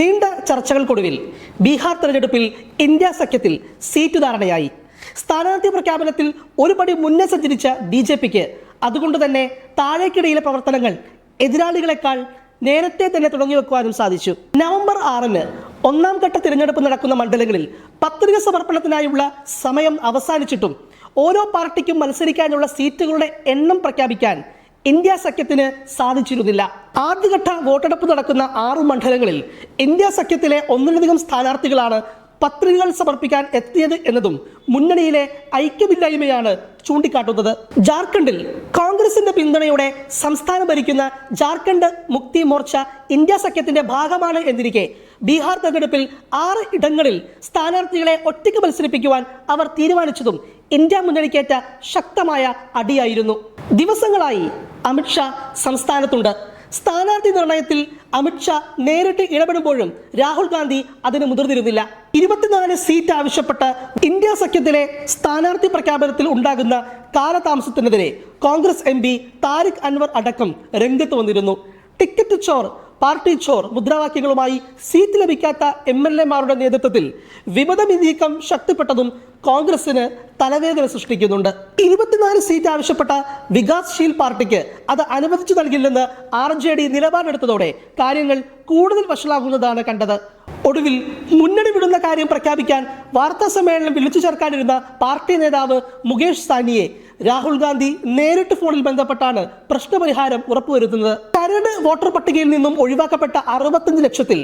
നീണ്ട ചർച്ചകൾക്കൊടുവിൽ ബീഹാർ തെരഞ്ഞെടുപ്പിൽ India സഖ്യത്തിൽ seat ധാരണയായി സ്ഥാനാർത്ഥി പ്രഖ്യാപനത്തിൽ ഒരു പടി മുന്നേ സഞ്ചരിച്ച ബി ജെ പിക്ക് അതുകൊണ്ട് തന്നെ താഴേക്കിടയിലെ പ്രവർത്തനങ്ങൾ എതിരാളികളെക്കാൾ നേരത്തെ തന്നെ തുടങ്ങി വെക്കുവാനും സാധിച്ചു. നവംബർ ആറിന് ഒന്നാം ഘട്ട തിരഞ്ഞെടുപ്പ് നടക്കുന്ന മണ്ഡലങ്ങളിൽ പത്രിക സമർപ്പണത്തിനായുള്ള സമയം അവസാനിച്ചിട്ടും ഓരോ പാർട്ടിക്കും മത്സരിക്കാനുള്ള സീറ്റുകളുടെ എണ്ണം പ്രഖ്യാപിക്കാൻ ഇന്ത്യ സഖ്യത്തിന് സാധിച്ചിരുന്നില്ല. ആദ്യഘട്ട വോട്ടെടുപ്പ് നടക്കുന്ന ആറു മണ്ഡലങ്ങളിൽ ഇന്ത്യ സഖ്യത്തിലെ ഒന്നിലധികം സ്ഥാനാർത്ഥികളാണ് പത്രികകൾ സമർപ്പിക്കാൻ എത്തിയത് എന്നതും മുന്നണിയിലെ ഐക്യമില്ലായ്മയാണ് ചൂണ്ടിക്കാട്ടുന്നത്. ജാർഖണ്ഡിൽ കോൺഗ്രസിന്റെ പിന്തുണയോടെ സംസ്ഥാനം ഭരിക്കുന്ന ജാർഖണ്ഡ് മുക്തി മോർച്ച ഇന്ത്യ സഖ്യത്തിന്റെ ഭാഗമാണ് എന്നിരിക്കെ ബീഹാർ തെരഞ്ഞെടുപ്പിൽ ആറ് ഇടങ്ങളിൽ സ്ഥാനാർത്ഥികളെ ഒറ്റയ്ക്ക് മത്സരിപ്പിക്കുവാൻ അവർ തീരുമാനിച്ചതും ഇന്ത്യ മുന്നണിക്കേറ്റ ശക്തമായ അടിയായിരുന്നു. ദിവസങ്ങളായി അമിത്ഷാ സംസ്ഥാനത്തുണ്ട്. സ്ഥാനാർത്ഥി നിർണയത്തിൽ അമിത്ഷാ നേരിട്ട് ഇടപെടുമ്പോഴും രാഹുൽ ഗാന്ധി അതിന് മുതിർന്നിരുന്നില്ല. ഇരുപത്തിനാല് സീറ്റ് ആവശ്യപ്പെട്ട് ഇന്ത്യ സഖ്യത്തിലെ സ്ഥാനാർത്ഥി പ്രഖ്യാപനത്തിൽ ഉണ്ടാകുന്ന കാലതാമസത്തിനെതിരെ Congress M P Tariq Anwar അടക്കം രംഗത്ത് വന്നിരുന്നു. ടിക്കറ്റ് ചോർ പാർട്ടി ചോർ മുദ്രാവാക്യങ്ങളുമായി സീറ്റ് ലഭിക്കാത്ത എം എൽ എമാരുടെ നേതൃത്വത്തിൽ വിമത നീക്കം ശക്തിപ്പെട്ടതും കോൺഗ്രസിന് തലവേദന സൃഷ്ടിക്കുന്നുണ്ട്. ഇരുപത്തിനാല് സീറ്റ് ആവശ്യപ്പെട്ട വികാസ്ശീൽ പാർട്ടിക്ക് അത് അനുവദിച്ചു നൽകില്ലെന്ന് ആർ ജെ ഡി നിലപാടെടുത്തതോടെ കാര്യങ്ങൾ കൂടുതൽ വഷളാകുന്നതാണ് കണ്ടത്. ഒടുവിൽ മുന്നണി വിടുന്ന കാര്യം പ്രഖ്യാപിക്കാൻ വാർത്താ സമ്മേളനം വിളിച്ചു ചേർക്കാനിരുന്ന പാർട്ടി നേതാവ് മുകേഷ് സാനിയെ രാഹുൽ ഗാന്ധി നേരിട്ട് ഫോണിൽ ബന്ധപ്പെട്ടാണ് പ്രശ്നപരിഹാരം ഉറപ്പുവരുത്തുന്നത്. കരട് വോട്ടർ പട്ടികയിൽ നിന്നും ഒഴിവാക്കപ്പെട്ട അറുപത്തഞ്ച് ലക്ഷത്തിൽ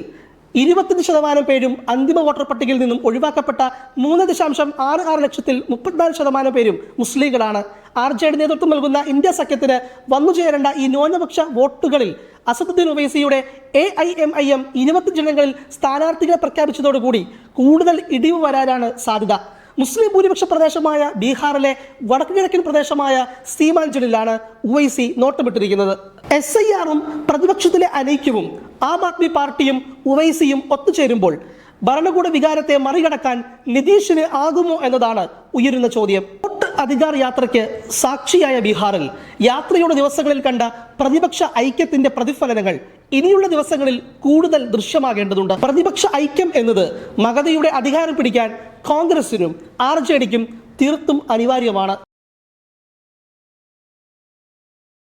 ഇരുപത്തഞ്ച് ശതമാനം പേരും അന്തിമ വോട്ടർ പട്ടികയിൽ നിന്നും ഒഴിവാക്കപ്പെട്ട മൂന്ന് ദശാംശം ആറ് ആറ് ലക്ഷത്തിൽ മുപ്പത്തിനാല് ശതമാനം പേരും മുസ്ലിങ്ങളാണ്. ആർ ജെ ഡി നേതൃത്വം നൽകുന്ന ഇന്ത്യ സഖ്യത്തിന് വന്നു ചേരേണ്ട ഈ ന്യൂനപക്ഷ വോട്ടുകളിൽ Asaduddin ഒവൈസിയുടെ A I M I M ഇരുപത്തിയഞ്ചിടങ്ങളിൽ സ്ഥാനാർത്ഥികളെ പ്രഖ്യാപിച്ചതോടുകൂടി കൂടുതൽ ഇടിവ് വരാനാണ് സാധ്യത. മുസ്ലിം ഭൂരിപക്ഷ പ്രദേശമായ ബീഹാറിലെ വടക്കു കിഴക്കൻ പ്രദേശമായ സീമാഞ്ചലിലാണ് ഉവൈസി നോട്ടമിട്ടിരിക്കുന്നത്. എസ് ഐ ആറും പ്രതിപക്ഷത്തിലെ അനൈക്യവും ആം ആദ്മി പാർട്ടിയും ഉവൈസിയും ഒത്തുചേരുമ്പോൾ ഭരണകൂട വികാരത്തെ മറികടക്കാൻ നിതീഷിന് ആകുമോ എന്നതാണ് ഉയരുന്ന ചോദ്യം. അധികാർ യാത്രയ്ക്ക് സാക്ഷിയായ ബീഹാറിൽ യാത്രയുടെ ദിവസങ്ങളിൽ കണ്ട പ്രതിപക്ഷ ഐക്യത്തിന്റെ പ്രതിഫലനങ്ങൾ ഇനിയുള്ള ദിവസങ്ങളിൽ കൂടുതൽ ദൃശ്യമാകേണ്ടതുണ്ട്. പ്രതിപക്ഷ ഐക്യം എന്നത് മഗതയുടെ അധികാരം പിടിക്കാൻ കോൺഗ്രസിനും ആർ ജെ ഡിക്കും തീർത്തും അനിവാര്യമാണ്.